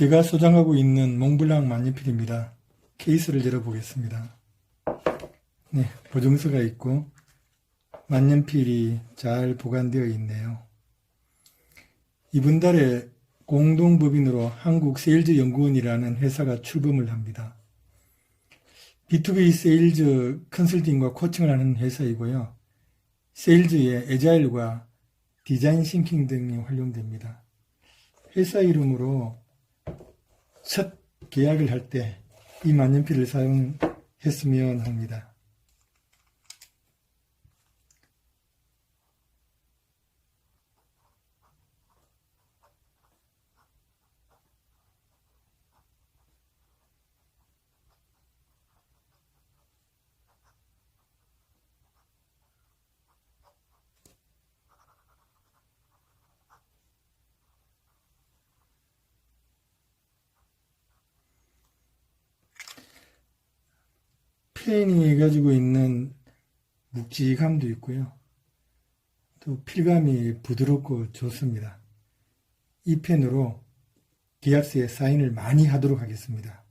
제가 소장하고 있는 몽블랑 만년필입니다. 케이스를 열어보겠습니다. 네, 보증서가 있고 만년필이 잘 보관되어 있네요. 이번 달에 공동법인으로 한국세일즈연구원이라는 회사가 출범을 합니다. B2B 세일즈 컨설팅과 코칭을 하는 회사이고요. 세일즈의 에자일과 디자인 싱킹 등이 활용됩니다. 회사 이름으로 첫 계약을 할 때 이 만년필을 사용했으면 합니다. 펜이 가지고 있는 묵직함도 있고요. 또 필감이 부드럽고 좋습니다. 이 펜으로 계약서에 사인을 많이 하도록 하겠습니다.